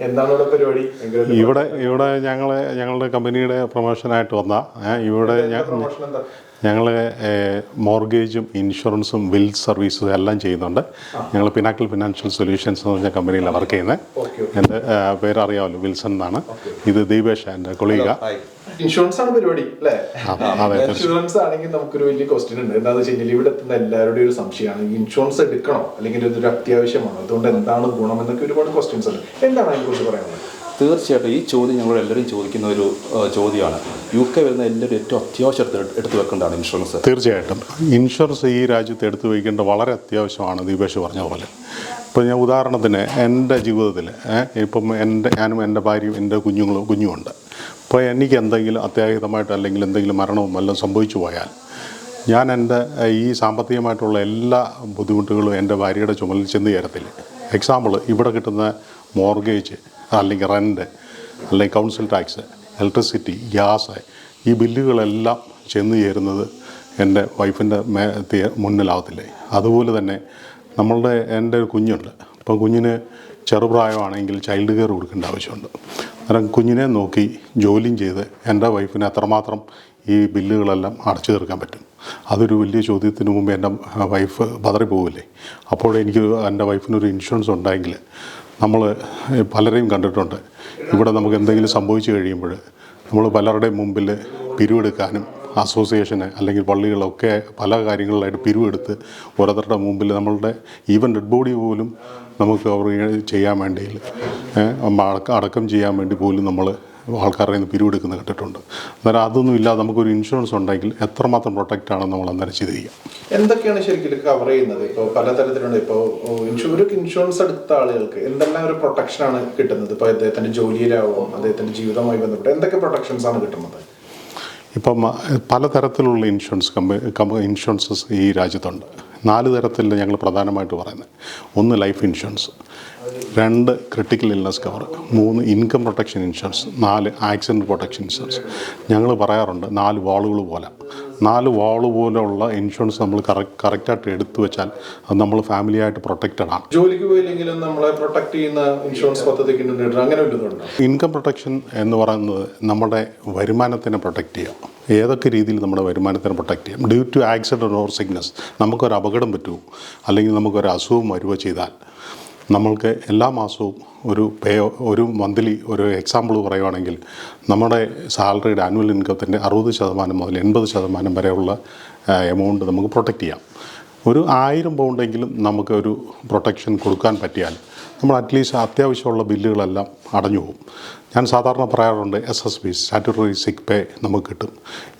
എന്താണ് ഇവിടെ പരിപാടി ഇവിടെ ഇവിടെ ഞങ്ങൾ ഞങ്ങളുടെ കമ്പനിയുടെ പ്രൊമോഷനായിട്ട് വന്ന. ഇവിടെ ഞങ്ങൾ മോർഗേജും ഇൻഷുറൻസും വിൽ സർവീസും എല്ലാം ചെയ്യുന്നുണ്ട്. ഞങ്ങൾ പിനാക്കിൾ ഫിനാൻഷ്യൽ സൊല്യൂഷൻസ് എന്ന് പറഞ്ഞ കമ്പനിയിലാണ് വർക്ക് ചെയ്യുന്നത്. എന്റെ പേരറിയാമല്ലോ വിൽസൺ എന്നാണ്. ഇത് ദീപേഷ് എന്റെ കൊളീഗ. ഇൻഷുറൻസ് ആണ് പരിപാടി അല്ലേ? ഇൻഷുറൻസ് ആണെങ്കിൽ നമുക്കൊരു വലിയ ക്വസ്റ്റ്യൻ ഉണ്ട്. എന്താണെന്ന് വെച്ച് കഴിഞ്ഞാൽ ഇവിടെ എത്തുന്ന എല്ലാവരുടെയും ഒരു സംശയമാണ്. ഇൻഷുറൻസ് എടുക്കണോ? അല്ലെങ്കിൽ ഇതൊരു അത്യാവശ്യമാണോ? അതുകൊണ്ട് എന്താണ് ഗുണം എന്നൊക്കെ ഒരുപാട് ക്വസ്റ്റ്യൻസ് ഉണ്ട്. എന്താണ് അതിനെക്കുറിച്ച് പറയാനുള്ളത്? തീർച്ചയായിട്ടും ഈ ചോദ്യം ഞങ്ങൾ എല്ലാവരും ചോദിക്കുന്ന ഒരു ചോദ്യമാണ്. യു കെ വരുന്ന എല്ലാവരും ഏറ്റവും അത്യാവശ്യം എടുത്ത് വെക്കേണ്ടതാണ് ഇൻഷുറൻസ് തീർച്ചയായിട്ടും. ഇൻഷുറൻസ് ഈ രാജ്യത്ത് എടുത്തു വയ്ക്കേണ്ടത് വളരെ അത്യാവശ്യമാണ് ദീപേഷ് പറഞ്ഞ പോലെ. ഇപ്പോൾ ഞാൻ ഉദാഹരണത്തിന് എന്റെ ജീവിതത്തിൽ ഇപ്പം എന്റെ ഞാനും എന്റെ ഭാര്യയും എന്റെ കുഞ്ഞുങ്ങളും കുഞ്ഞുമുണ്ട്. അപ്പോൾ എനിക്ക് എന്തെങ്കിലും അത്യാഹിതമായിട്ട് അല്ലെങ്കിൽ എന്തെങ്കിലും മരണവും വല്ലതും സംഭവിച്ചു പോയാൽ ഞാൻ എന്റെ ഈ സാമ്പത്തികമായിട്ടുള്ള എല്ലാ ബുദ്ധിമുട്ടുകളും എന്റെ ഭാര്യയുടെ ചുമലിൽ ചെന്ന് ചേരത്തില്ല. എക്സാമ്പിൾ ഇവിടെ കിട്ടുന്ന മോർഗേജ് അല്ലെങ്കിൽ റെന്റ് അല്ലെങ്കിൽ കൗൺസിൽ ടാക്സ് ഇലക്ട്രിസിറ്റി ഗ്യാസ് ഈ ബില്ലുകളെല്ലാം ചെന്ന് ചേരുന്നത് എന്റെ വൈഫിന്റെ മേ മുന്നിലാവത്തില്ലേ. അതുപോലെ തന്നെ നമ്മളുടെ എന്റെ ഒരു കുഞ്ഞുണ്ട്. അപ്പം കുഞ്ഞിന് ചെറുപ്രായമാണെങ്കിൽ ചൈൽഡ് കെയർ കൊടുക്കേണ്ട ആവശ്യമുണ്ട്. അന്നേരം കുഞ്ഞിനെ നോക്കി ജോലിയും ചെയ്ത് എന്റെ വൈഫിന് എത്രമാത്രം ഈ ബില്ലുകളെല്ലാം അടച്ചു തീർക്കാൻ പറ്റും. അതൊരു വലിയ ചോദ്യത്തിന് മുമ്പ് എന്റെ വൈഫ് പതറിപ്പോവില്ലേ അപ്പോൾ എനിക്ക് എന്റെ വൈഫിനൊരു ഇൻഷുറൻസ് ഉണ്ടെങ്കിൽ നമ്മൾ പലരെയും കണ്ടിട്ടുണ്ട്. ഇവിടെ നമുക്ക് എന്തെങ്കിലും സംഭവിച്ചു കഴിയുമ്പോൾ നമ്മൾ പലരുടെയും മുമ്പിൽ പിരിവെടുക്കാനും അസോസിയേഷന് അല്ലെങ്കിൽ പള്ളികളൊക്കെ പല കാര്യങ്ങളിലായിട്ട് പിരിവെടുത്ത് ഓരോരുത്തരുടെ മുമ്പിൽ നമ്മളുടെ ഈവൻ ഡെഡ് ബോഡി പോലും നമുക്ക് അവർ ചെയ്യാൻ വേണ്ടി അടക്കം അടക്കം ചെയ്യാൻ വേണ്ടി പോലും നമ്മൾ ആൾക്കാരുടെ നിന്ന് പിരിവെടുക്കുന്ന കണ്ടിട്ടുണ്ട് അന്നേരം അതൊന്നും ഇല്ലാതെ നമുക്കൊരു ഇൻഷുറൻസ് ഉണ്ടെങ്കിൽ എത്രമാത്രം പ്രൊട്ടക്റ്റ് ആണ് നമ്മൾ അന്നേരം ചെയ്തിരിക്കുക എന്തൊക്കെയാണ് ശരിക്കും കവർ ചെയ്യുന്നത്? ഇപ്പോൾ പലതരത്തിലുണ്ട്. ഇപ്പോൾ ഒരു ഇൻഷുറൻസ് എടുത്ത ആളുകൾക്ക് എന്തെല്ലാം ഒരു പ്രൊട്ടക്ഷൻ ആണ് കിട്ടുന്നത്? ഇപ്പോൾ അദ്ദേഹത്തിന്റെ ജോലിയിലാവും അദ്ദേഹത്തിന്റെ ജീവിതവുമായി ബന്ധപ്പെട്ട് എന്തൊക്കെ പ്രൊട്ടക്ഷൻസ് ആണ് കിട്ടുന്നത്? ഇപ്പം പലതരത്തിലുള്ള ഇൻഷുറൻസ് കമ്പ ഇൻഷുറൻസസ് ഈ രാജ്യത്തുണ്ട്. നാല് തരത്തിൽ ഞങ്ങൾ പ്രധാനമായിട്ട് പറയുന്നത്. ഒന്ന് ലൈഫ് ഇൻഷുറൻസ് രണ്ട് ക്രിട്ടിക്കൽ ഇൽനസ് കവർ മൂന്ന് ഇൻകം പ്രൊട്ടക്ഷൻ ഇൻഷുറൻസ് നാല് ആക്സിഡന്റ് പ്രൊട്ടക്ഷൻ ഇൻഷുറൻസ് ഞങ്ങൾ പറയാറുണ്ട് നാല് വാളുകൾ പോലെ. നാല് വാൾ പോലെയുള്ള ഇൻഷുറൻസ് നമ്മൾ കറക്റ്റ് കറക്റ്റായിട്ട് എടുത്തു വെച്ചാൽ അത് നമ്മൾ ഫാമിലിയായിട്ട് പ്രൊട്ടക്റ്റഡ് ആണ്. ജോലിക്ക് പോയില്ലെങ്കിലും നമ്മളെ പ്രൊട്ടക്ട് ചെയ്യുന്ന ഇൻഷുറൻസ് പദ്ധതിക്ക് അങ്ങനെ ഇൻകം പ്രൊട്ടക്ഷൻ എന്ന് പറയുന്നത് നമ്മുടെ വരുമാനത്തിനെ പ്രൊട്ടക്ട് ചെയ്യാം. ഏതൊക്കെ രീതിയിൽ നമ്മുടെ വരുമാനത്തിനെ പ്രൊട്ടക്ട് ചെയ്യാം? Due to accident or sickness നമുക്കൊരു അപകടം പറ്റുമോ? അല്ലെങ്കിൽ നമുക്കൊരു അസുഖം വരുവോ ചെയ്താൽ നമ്മൾക്ക് എല്ലാ മാസവും ഒരു പേ ഒരു മന്ത്ലി ഒരു എക്സാമ്പിൾ പറയുവാണെങ്കിൽ നമ്മുടെ സാലറിയുടെ ആനുവൽ ഇൻകത്തിന്റെ അറുപത് ശതമാനം മുതൽ എൺപത് ശതമാനം വരെയുള്ള എമൗണ്ട് നമുക്ക് പ്രൊട്ടക്റ്റ് ചെയ്യാം. ഒരു ആയിരം പൗണ്ടെങ്കിലും നമുക്ക് ഒരു പ്രൊട്ടക്ഷൻ കൊടുക്കാൻ പറ്റിയാൽ നമ്മൾ അറ്റ്ലീസ്റ്റ് അത്യാവശ്യമുള്ള ബില്ലുകളെല്ലാം അടഞ്ഞു പോകും. ഞാൻ സാധാരണ പറയാറുണ്ട് എസ് എസ് ബി സ്റ്റാറ്റുട്ടറി സിക്ക് പേ നമുക്ക് കിട്ടും.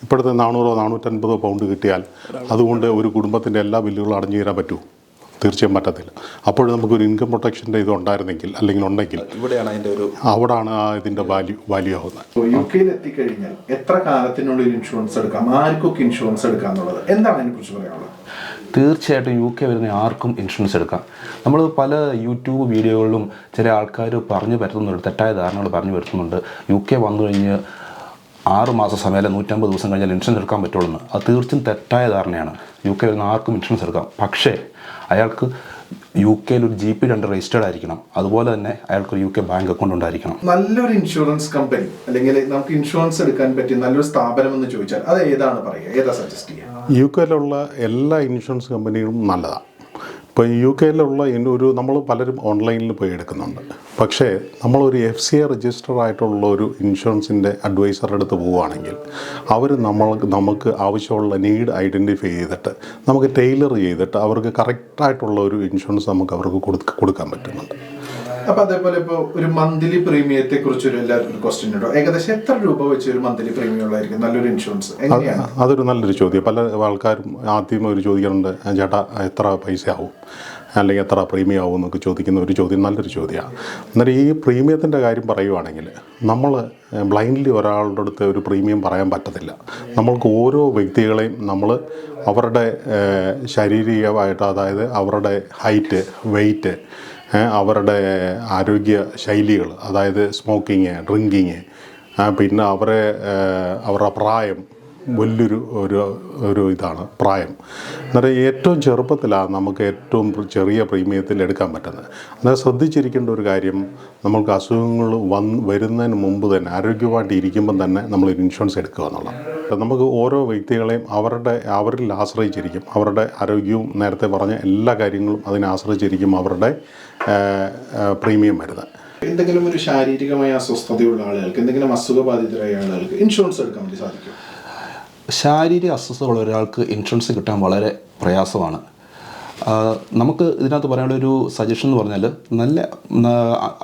ഇപ്പോഴത്തെ നാനൂറോ നാനൂറ്റൻപതോ പൗണ്ട് കിട്ടിയാൽ അതുകൊണ്ട് ഒരു കുടുംബത്തിന്റെ എല്ലാ ബില്ലുകളും അടഞ്ഞു തരാൻ പറ്റുമോ തീർച്ചയായും പറ്റത്തില്ല. അപ്പോൾ നമുക്കൊരു ഇൻകം പ്രൊട്ടക്ഷന്റെ ഇത് ഉണ്ടായിരുന്നെങ്കിൽ അല്ലെങ്കിൽ ഉണ്ടെങ്കിൽ ഇവിടെയാണ് അതിന്റെ ഒരു അവിടാണ് ആ ഇതിന്റെ വാല്യൂ വാല്യൂ ആവുന്നത്. യു കെയിൽ എത്തിക്കഴിഞ്ഞാൽ എത്ര കാലത്തിനുള്ളിൽ ഇൻഷുറൻസ് എടുക്കാം? ആർക്കൊക്കെ ഇൻഷുറൻസ് എടുക്കാം എന്നുള്ളത് എന്താണ് അതിനെ കുറിച്ച് പറയാനുള്ളത്? തീർച്ചയായിട്ടും യു കെ വരുന്ന ആർക്കും ഇൻഷുറൻസ് എടുക്കാം. നമ്മൾ പല യൂട്യൂബ് വീഡിയോകളിലും ചില ആൾക്കാർ പറഞ്ഞു വരുത്തുന്നുണ്ട് തെറ്റായ ധാരണകൾ പറഞ്ഞു വരുത്തുന്നുണ്ട് യു കെ വന്നു കഴിഞ്ഞ് ആറ് മാസം സമയം അല്ലെങ്കിൽ നൂറ്റമ്പത് ദിവസം കഴിഞ്ഞാൽ ഇൻഷുറൻസ് എടുക്കാൻ പറ്റുള്ളൂ എന്ന് അത് തീർച്ചയായും തെറ്റായ ധാരണയാണ്. യു കെ വരുന്ന ആർക്കും ഇൻഷുറൻസ് എടുക്കാം. പക്ഷേ അയാൾക്ക് യു കെയിൽ ഒരു ജി പി രണ്ട് രജിസ്റ്റേർഡ് ആയിരിക്കണം. അതുപോലെ തന്നെ അയാൾക്ക് ഒരു യു കെ ബാങ്ക് അക്കൗണ്ട് ഉണ്ടായിരിക്കണം. നല്ലൊരു ഇൻഷുറൻസ് കമ്പനി അല്ലെങ്കിൽ നമുക്ക് ഇൻഷുറൻസ് എടുക്കാൻ പറ്റിയ നല്ലൊരു സ്ഥാപനം എന്ന് ചോദിച്ചാൽ അത് ഏതാണ് പറയുക? ഏതാ സജസ്റ്റ് ചെയ്യുക? യു കെയിലുള്ള എല്ലാ ഇൻഷുറൻസ് കമ്പനികളും നല്ലതാണ് ഇപ്പോൾ യു കെയിലുള്ള ഒരു നമ്മൾ പലരും ഓൺലൈനിൽ പോയി എടുക്കുന്നുണ്ട്. പക്ഷേ നമ്മളൊരു എഫ് സി എ രജിസ്റ്റർ ആയിട്ടുള്ള ഒരു ഇൻഷുറൻസിന്റെ അഡ്വൈസറുടെ അടുത്ത് പോവുകയാണെങ്കിൽ അവർ നമ്മൾ നമുക്ക് ആവശ്യമുള്ള നീഡ് ഐഡന്റിഫൈ ചെയ്തിട്ട് നമുക്ക് ടെയിലർ ചെയ്തിട്ട് അവർക്ക് കറക്റ്റായിട്ടുള്ള ഒരു ഇൻഷുറൻസ് നമുക്ക് അവർക്ക് കൊടുക്ക കൊടുക്കാൻ പറ്റുന്നുണ്ട്. അപ്പൊ അതേപോലെ ഇപ്പൊ ഒരു മന്ത്ലി പ്രീമിയത്തെ കുറിച്ച് ഒരു എല്ലാവർക്കും ക്വസ്റ്റ്യൻ ഉണ്ടോ? ഏകദേശം എത്ര രൂപ വെച്ച് ഒരു മന്ത്ലി പ്രീമിയം ഉള്ളതായിരിക്കും? നല്ലൊരു ഇൻഷുറൻസ് എങ്ങനെയാണ്? അതൊരു നല്ലൊരു ചോദ്യം. പല ആൾക്കാരും ആദ്യം ഒരു ചോദിക്കാറുണ്ട് ചേട്ടാ എത്ര പൈസ ആവും അല്ലെങ്കിൽ എത്ര പ്രീമിയം ആവും എന്നൊക്കെ ചോദിക്കുന്ന ഒരു ചോദ്യം നല്ലൊരു ചോദ്യമാണ്. എന്നാലും ഈ പ്രീമിയത്തിന്റെ കാര്യം പറയുവാണെങ്കിൽ നമ്മൾ ബ്ലൈൻഡ്ലി ഒരാളുടെ അടുത്ത് ഒരു പ്രീമിയം പറയാൻ പറ്റത്തില്ല. നമ്മൾക്ക് ഓരോ വ്യക്തികളെയും നമ്മൾ അവരുടെ ശാരീരികമായിട്ട് അതായത് അവരുടെ ഹൈറ്റ് വെയ്റ്റ് അവരുടെ ആരോഗ്യ ശൈലികൾ അതായത് സ്മോക്കിങ് ഡ്രിങ്കിങ് പിന്നെ അവരെ അവരുടെ പ്രായം വലിയൊരു ഒരു ഒരു ഇതാണ് പ്രായം. അന്നേരം ഏറ്റവും ചെറുപ്പത്തിലാണ് നമുക്ക് ഏറ്റവും ചെറിയ പ്രീമിയത്തിൽ എടുക്കാൻ പറ്റുന്നത്. അന്നേരം ശ്രദ്ധിച്ചിരിക്കേണ്ട ഒരു കാര്യം നമുക്ക് അസുഖങ്ങൾ വന്ന് വരുന്നതിന് മുമ്പ് തന്നെ ആരോഗ്യമായിട്ട് ഇരിക്കുമ്പം തന്നെ നമ്മൾ ഇൻഷുറൻസ് എടുക്കുക എന്നുള്ളത് നമുക്ക് ഓരോ വ്യക്തികളെയും അവരുടെ അവരിൽ ആശ്രയിച്ചിരിക്കും. അവരുടെ ആരോഗ്യവും നേരത്തെ പറഞ്ഞ എല്ലാ കാര്യങ്ങളും അതിനെ ആശ്രയിച്ചിരിക്കും അവരുടെ പ്രീമിയം വരുന്നത് എന്തെങ്കിലും ഒരു ശാരീരികമായ അസ്വസ്ഥതയുള്ള ആളുകൾക്ക് എന്തെങ്കിലും അസുഖബാധിതരായ ആളുകൾക്ക് ഇൻഷുറൻസ് എടുക്കാൻ വേണ്ടി സാധിക്കും ശാരീരിക അസ്വസ്ഥതയുള്ള ഒരാൾക്ക് ഇൻഷുറൻസ് കിട്ടാൻ വളരെ പ്രയാസമാണ്. നമുക്ക് ഇതിനകത്ത് പറയാനുള്ള ഒരു സജഷൻ എന്ന് പറഞ്ഞാൽ നല്ല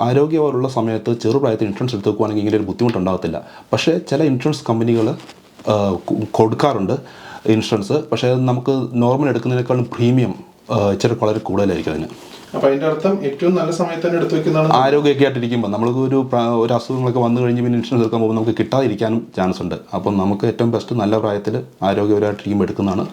ആരോഗ്യപരമുള്ള സമയത്ത് ചെറുപ്രായത്തിൽ ഇൻഷുറൻസ് എടുത്തു വെക്കുവാണെങ്കിൽ ഇങ്ങനെ ഒരു ബുദ്ധിമുട്ടുണ്ടാകത്തില്ല. പക്ഷേ ചില ഇൻഷുറൻസ് കമ്പനികൾ കൊടുക്കാറുണ്ട് ഇൻഷുറൻസ്. പക്ഷേ അത് നമുക്ക് നോർമൽ എടുക്കുന്നതിനേക്കാളും പ്രീമിയം ഇച്ചിരി വളരെ കൂടുതലായിരിക്കും അതിന്. അപ്പോൾ അതിന്റെ അർത്ഥം ഏറ്റവും നല്ല സമയത്ത് തന്നെ എടുത്തു വെക്കുന്നതാണ് ആരോഗ്യമൊക്കെ ആയിട്ടിരിക്കുമ്പോൾ നമ്മൾക്ക് ഒരു ഒരു അസുഖങ്ങളൊക്കെ വന്നു കഴിഞ്ഞ് പിന്നെ ഇൻഷുറൻസ് എടുക്കാൻ പോകുമ്പോൾ നമുക്ക് കിട്ടാതിരിക്കാനും ചാൻസ് ഉണ്ട്. അപ്പം നമുക്ക് ഏറ്റവും ബെസ്റ്റ് നല്ല പ്രായത്തിൽ ആരോഗ്യപരമായിട്ടിരിക്കുമ്പോൾ എടുക്കുന്നതാണ്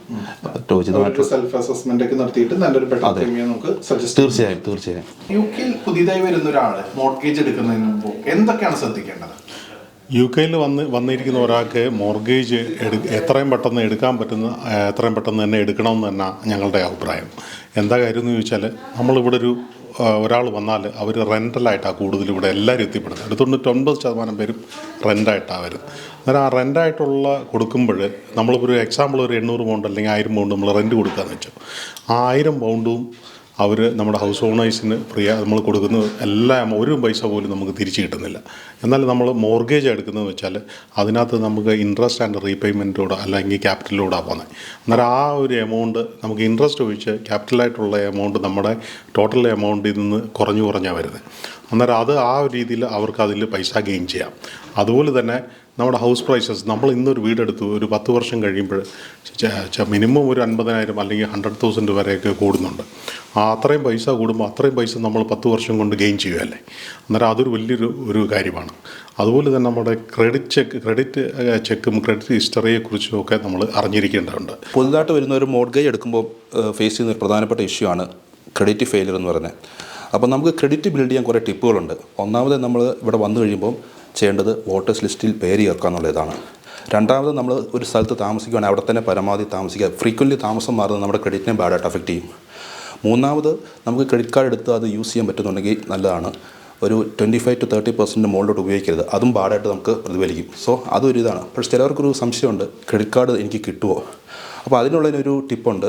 ഉചിതമായിട്ട് സെൽഫ് അസസ്മെന്റ് ഒക്കെ നടത്തിയിട്ട് നല്ലൊരു പെട്ടെന്ന് പ്രീമിയം നമുക്ക് സജസ്റ്റ് തീർച്ചയായും തീർച്ചയായും. യു കെയിൽ പുതിയതായി വരുന്ന ഒരാൾ മോർഗേജ് എടുക്കുന്നതിന് മുമ്പ് എന്തൊക്കെയാണ് ശ്രദ്ധിക്കേണ്ടത്? യു കെയിൽ വന്ന് വന്നിരിക്കുന്ന ഒരാൾക്ക് മോർഗേജ് എടു എത്രയും പെട്ടെന്ന് എടുക്കാൻ പറ്റുന്ന എത്രയും പെട്ടെന്ന് തന്നെ എടുക്കണമെന്ന് തന്നെ ഞങ്ങളുടെ അഭിപ്രായം. എന്താ കാര്യം എന്ന് ചോദിച്ചാൽ നമ്മളിവിടെ ഒരു ഒരാൾ വന്നാൽ അവർ റെന്റലായിട്ടാണ് കൂടുതൽ ഇവിടെ എല്ലാവരും എത്തിപ്പെടുന്നത്. ഒരു തൊണ്ണൂറ്റൊൻപത് ശതമാനം പേരും റെന്റായിട്ടാണ് വരും. അന്നേരം ആ റെന്റായിട്ടുള്ള കൊടുക്കുമ്പോൾ നമ്മളിപ്പോൾ ഒരു എക്സാമ്പിൾ ഒരു എണ്ണൂറ് പൗണ്ട് അല്ലെങ്കിൽ ആയിരം പൗണ്ട് നമ്മൾ റെന്റ് കൊടുക്കാന്ന് വെച്ചു. ആ ആയിരം പൗണ്ടും അവർ നമ്മുടെ ഹൗസ് ഓണേഴ്സിന് ഫ്രീ നമ്മൾ കൊടുക്കുന്ന എല്ലാം ഒരു പൈസ പോലും നമുക്ക് തിരിച്ച് കിട്ടുന്നില്ല. എന്നാൽ നമ്മൾ മോർഗേജ് എടുക്കുന്നതെന്ന് വെച്ചാൽ അതിനകത്ത് നമുക്ക് ഇൻട്രസ്റ്റ് ആൻഡ് റീപേയ്മെന്റോടെ അല്ലെങ്കിൽ ക്യാപിറ്റലിലൂടെ പോകുന്നത് അന്നേരം ആ ഒരു എമൗണ്ട് നമുക്ക് ഇൻട്രസ്റ്റ് ഒഴിച്ച് ക്യാപിറ്റലായിട്ടുള്ള എമൗണ്ട് നമ്മുടെ ടോട്ടൽ എമൗണ്ടിൽ നിന്ന് കുറഞ്ഞു കുറഞ്ഞാണ് വരുന്നത്. അന്നേരം അത് ആ ഒരു രീതിയിൽ അവർക്ക് അതിൽ പൈസ ഗെയിൻ ചെയ്യാം. അതുപോലെ തന്നെ നമ്മുടെ ഹൗസ് പ്രൈസസ് നമ്മൾ ഇന്നൊരു വീടെടുത്തു ഒരു പത്ത് വർഷം കഴിയുമ്പോൾ മിനിമം ഒരു അൻപതിനായിരം അല്ലെങ്കിൽ ഹൺഡ്രഡ് തൗസൻഡ് വരെയൊക്കെ കൂടുന്നുണ്ട്. ആ അത്രയും പൈസ കൂടുമ്പോൾ അത്രയും പൈസ നമ്മൾ പത്ത് വർഷം കൊണ്ട് ഗെയിൻ ചെയ്യുകയല്ലേ? അന്നേരം അതൊരു വലിയൊരു ഒരു കാര്യമാണ്. അതുപോലെ തന്നെ നമ്മുടെ ക്രെഡിറ്റ് ചെക്ക് ക്രെഡിറ്റ് ചെക്കും ക്രെഡിറ്റ് ഹിസ്റ്ററിയെക്കുറിച്ചും ഒക്കെ നമ്മൾ അറിഞ്ഞിരിക്കേണ്ടതുണ്ട്. പുതുതായിട്ട് വരുന്ന ഒരു മോഡ്ഗേജ് എടുക്കുമ്പോൾ ഫേസ് ചെയ്യുന്ന ഒരു പ്രധാനപ്പെട്ട ഇഷ്യൂ ആണ് ക്രെഡിറ്റ് ഫെയിലിയർ എന്ന് പറയുന്നത്. അപ്പോൾ നമുക്ക് ക്രെഡിറ്റ് ബിൽഡ് ചെയ്യാൻ കുറേ ടിപ്പുകളുണ്ട് ഒന്നാമത് നമ്മൾ ഇവിടെ വന്നു കഴിയുമ്പോൾ ചെയ്യേണ്ടത് വോട്ടേഴ്സ് ലിസ്റ്റിൽ പേര് ചേർക്കുക എന്നുള്ളതാണ്. രണ്ടാമത് നമ്മൾ ഒരു സ്ഥലത്ത് താമസിക്കുകയാണെങ്കിൽ അവിടെ തന്നെ പരമാവധി താമസിക്കുക. ഫ്രീക്വന്റ്ലി താമസം മാറുന്നത് നമ്മുടെ ക്രെഡിറ്റിനെ ബാഡായിട്ട് അഫക്റ്റ് ചെയ്യും. മൂന്നാമത് നമുക്ക് ക്രെഡിറ്റ് കാർഡ് എടുത്ത് അത് യൂസ് ചെയ്യാൻ പറ്റുന്നുണ്ടെങ്കിൽ നല്ലതാണ്. ഒരു twenty five to thirty percent മുകളിലോട്ട് ഉപയോഗിക്കരുത്. അതും ബാഡായിട്ട് നമുക്ക് പ്രതിഫലിക്കും. സോ അതൊരു ഇതാണ്. പക്ഷേ ചിലവർക്കൊരു സംശയമുണ്ട്. ക്രെഡിറ്റ് കാർഡ് എനിക്ക് കിട്ടുമോ അപ്പോൾ അതിനുള്ളതിനൊരു ടിപ്പുണ്ട്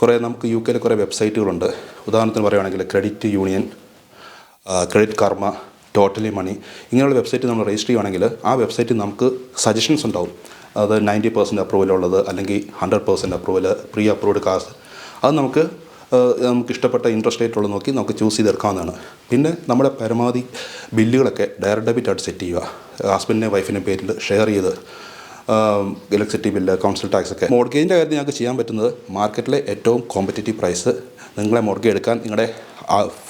കുറേ നമുക്ക് യു കെയിൽ കുറേ വെബ്സൈറ്റുകളുണ്ട് ഉദാഹരണത്തിന് പറയുകയാണെങ്കിൽ credit union credit karma totally money ഇങ്ങനെയുള്ള വെബ്സൈറ്റ് നമ്മൾ രജിസ്റ്റർ ചെയ്യുകയാണെങ്കിൽ ആ വെബ്സൈറ്റിൽ നമുക്ക് സജഷൻസ് ഉണ്ടാവും. അത് നയന്റി പെർസെന്റ് അപ്രൂവൽ ഉള്ളത് അല്ലെങ്കിൽ hundred percent approval pre approved cause അത് നമുക്ക് നമുക്ക് ഇഷ്ടപ്പെട്ട ഇൻട്രസ്റ്റ് റേറ്റ് ഉള്ളത് നോക്കി നമുക്ക് ചൂസ് ചെയ്തെടുക്കാവുന്നതാണ്. പിന്നെ നമ്മുടെ പരമാവധി ബില്ലുകളൊക്കെ ഡയറക്റ്റ് ഡെബിറ്റ് ആയിട്ട് സെറ്റ് ചെയ്യുക. ഹസ്ബൻഡിന്റെ വൈഫിന്റെ പേരിൽ ഷെയർ ചെയ്ത് ഇലക്ട്രിസിറ്റി ബില്ല് കൗൺസിൽ ടാക്സ് ഒക്കെ. മോഡ്ഗേജിന്റെ കാര്യത്തിൽ ഞങ്ങൾക്ക് ചെയ്യാൻ പറ്റുന്നത് മാർക്കറ്റിലെ ഏറ്റവും കോമ്പറ്റേറ്റീവ് പ്രൈസ് നിങ്ങളെ മുറുകെ എടുക്കാൻ നിങ്ങളുടെ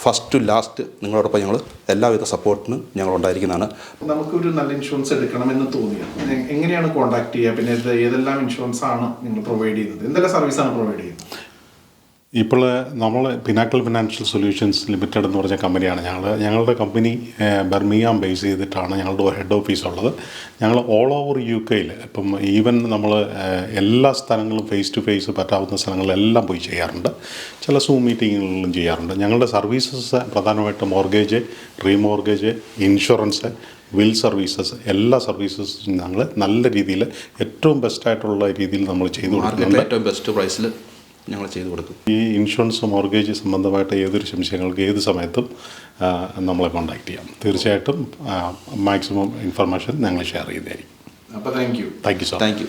ഫസ്റ്റ് ടു ലാസ്റ്റ് നിങ്ങളോടൊപ്പം ഞങ്ങൾ എല്ലാവിധ സപ്പോർട്ടിനും ഞങ്ങൾ ഉണ്ടായിരിക്കുന്നതാണ്. നമുക്കൊരു നല്ല ഇൻഷുറൻസ് എടുക്കണമെന്ന് തോന്നിയത് എങ്ങനെയാണ് കോൺടാക്ട് ചെയ്യുക? പിന്നെ ഏതെല്ലാം ഇൻഷുറൻസ് ആണ് നിങ്ങൾ പ്രൊവൈഡ് ചെയ്യുന്നത്? എന്തെല്ലാം സർവീസാണ് പ്രൊവൈഡ് ചെയ്യുന്നത്? ഇപ്പോൾ നമ്മൾ പിനാക്കൽ ഫിനാൻഷ്യൽ സൊല്യൂഷൻസ് ലിമിറ്റഡ് എന്ന് പറഞ്ഞ കമ്പനിയാണ്. ഞങ്ങൾ ഞങ്ങളുടെ കമ്പനി ബർമിയാം ബേസ് ചെയ്തിട്ടാണ് ഞങ്ങളുടെ ഹെഡ് ഓഫീസ് ഉള്ളത്. ഞങ്ങൾ ഓൾ ഓവർ യു കെയിൽ ഇപ്പം ഈവൻ നമ്മൾ എല്ലാ സ്ഥലങ്ങളും ഫേസ് ടു ഫേസ് പറ്റാവുന്ന സ്ഥലങ്ങളിലെല്ലാം പോയി ചെയ്യാറുണ്ട്. ചില സൂം മീറ്റിങ്ങുകളിലും ചെയ്യാറുണ്ട്. ഞങ്ങളുടെ സർവീസസ് പ്രധാനമായിട്ട് mortgage remortgage insurance will services എല്ലാ സർവീസസും ഞങ്ങൾ നല്ല രീതിയിൽ ഏറ്റവും ബെസ്റ്റായിട്ടുള്ള രീതിയിൽ നമ്മൾ ചെയ്തു കൊടുക്കുന്നുണ്ട് ഏറ്റവും ബെസ്റ്റ് പ്രൈസിൽ ഞങ്ങൾ ചെയ്തു കൊടുക്കും. ഈ ഇൻഷുറൻസ് മോർഗേജ് സംബന്ധമായിട്ട് ഏതൊരു സംശയങ്ങൾക്ക് ഏത് സമയത്തും നമ്മളെ കോൺടാക്ട് ചെയ്യാം. തീർച്ചയായിട്ടും മാക്സിമം ഇൻഫർമേഷൻ ഞങ്ങൾ ഷെയർ ചെയ്തായിരിക്കും അപ്പോൾ thank you thank you so thank you